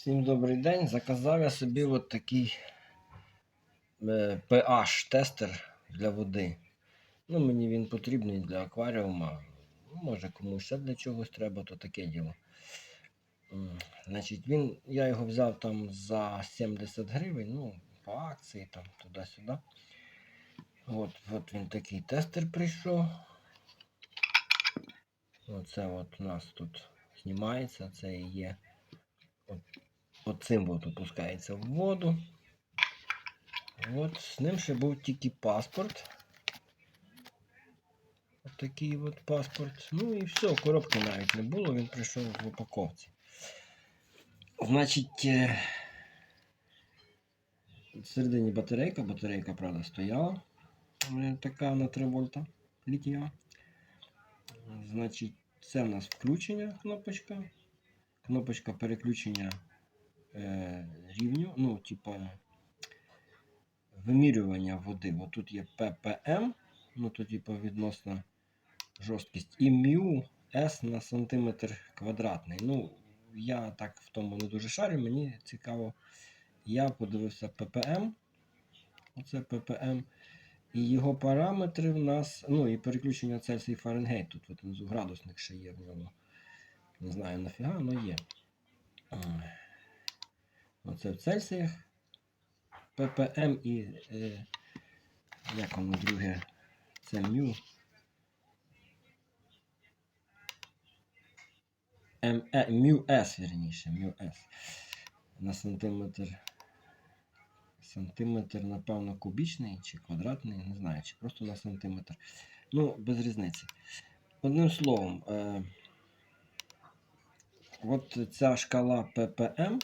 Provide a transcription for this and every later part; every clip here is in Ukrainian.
Всім добрий день. Заказав я собі от такий е, pH-тестер для води. Ну, мені він потрібний для акваріума. Може комусь ще для чогось треба, то таке діло. Значить, він, я його взяв там за 70 гривень, ну, по акції там туди-сюди. От, от він такий тестер прийшов. Оце от у нас тут знімається, це і є. От, от опускається в воду. От, з ним ще був тільки паспорт. От от паспорт. Ну і все, коробки навіть не було, він прийшов в упаковці. Значить, е, всередині батарейка, батарейка, правда, стояла. Така на 3 вольта літня. Значить, це в нас включення кнопочка. Кнопочка переключення рівню, ну, типа вимірювання води. От тут є ppm, ну то типа відносна жорсткість, і μ S на сантиметр квадратний. Ну, я так в тому не дуже шарю, мені цікаво. Я подивився ppm. Оце ppm. І його параметри в нас, ну і переключення Цельсій Фаренгейт. Тут от внизу градусник ще є в ньому. Не знаю нафіга, але є. Оце в Цельсіях. ppm і. Е, як воно друге? Це мю. М, е, мю С, вірніше, С. На сантиметр. Сантиметр, напевно, кубічний чи квадратний, не знаю, чи просто на сантиметр. Ну, без різниці. Одним словом, е, от ця шкала ppm.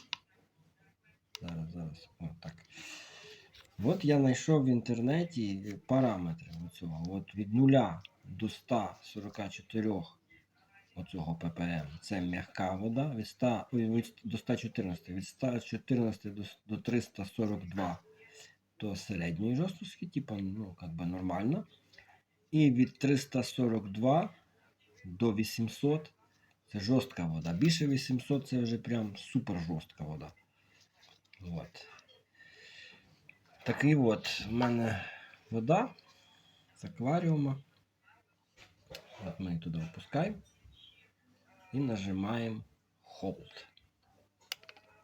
От я знайшов в інтернеті параметри оцього. От від 0 до 144 оцього ppm. Це м'яка вода, від 100, ой, від, до 114, від 114 до, до 342 то середньої жорсткості, типу, ну, как би нормально. І від 342 до 800 це жорстка вода. Більше 800 це вже прям супер жорстка вода. От. Такий от в мене вода з акваріума. От ми її туди опускаємо і нажимаємо Hold,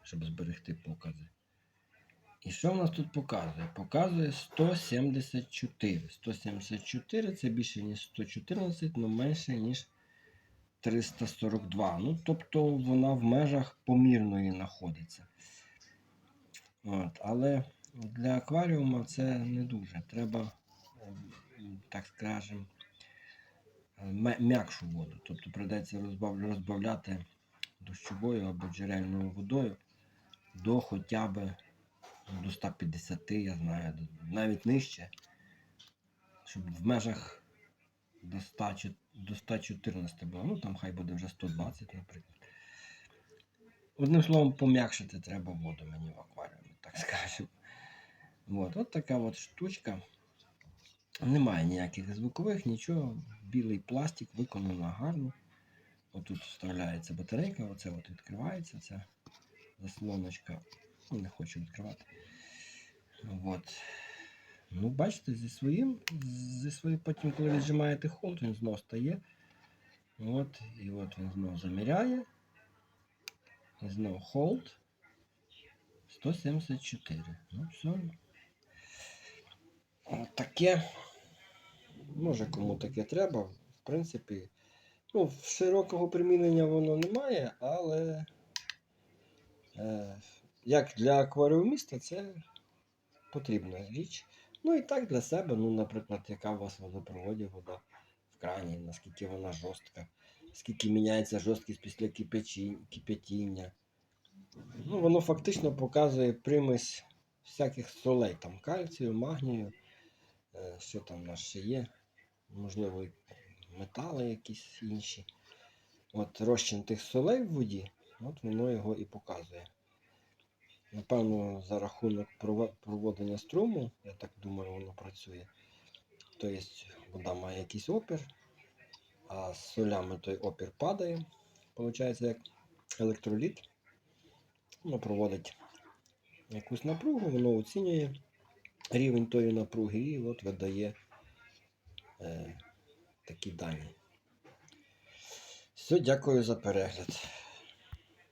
щоб зберегти покази. І що в нас тут показує? Показує 174. 174 це більше, ніж 114, але менше, ніж 342. Ну, тобто вона в межах помірної знаходиться. От, але для акваріума це не дуже. Треба, ем, так скажемо, м'якшу воду. Тобто придеться розбавляти дощовою або джерельною водою до хоча б до 150, я знаю, навіть нижче, щоб в межах до 100, до 114 було. Ну там хай буде вже 120, наприклад. Одним словом, пом'якшити треба воду мені в акваріумі, так скажемо. От, от така от штучка. Немає ніяких звукових, нічого. Білий пластик виконано гарно. Отут вставляється батарейка, оце от відкривається, ця заслоночка. Ну, не хочу відкривати. От. Ну, бачите, зі своїм, зі своїм потім, коли віджимаєте холд, він знов стає. От, і от він знов заміряє. І знов холд. 174. Ну, все. Таке. Може кому таке треба. В принципі, ну, широкого примінення воно немає, але е, як для акваріуміста це потрібна річ. Ну і так для себе, ну, наприклад, яка у вас водопроводі вода в крані, наскільки вона жорстка, скільки міняється жорсткість після кипятіння. Ну, воно фактично показує примесь всяких солей, там кальцію, магнію, що там у нас ще є, можливо, метали якісь інші. От розчин тих солей в воді, от воно його і показує. Напевно, за рахунок проводення струму, я так думаю, воно працює. Тобто вода має якийсь опір, а з солями той опір падає. Получається як електроліт. Воно проводить якусь напругу, воно оцінює рівень тої напруги і от видає е, такі дані. Все, дякую за перегляд.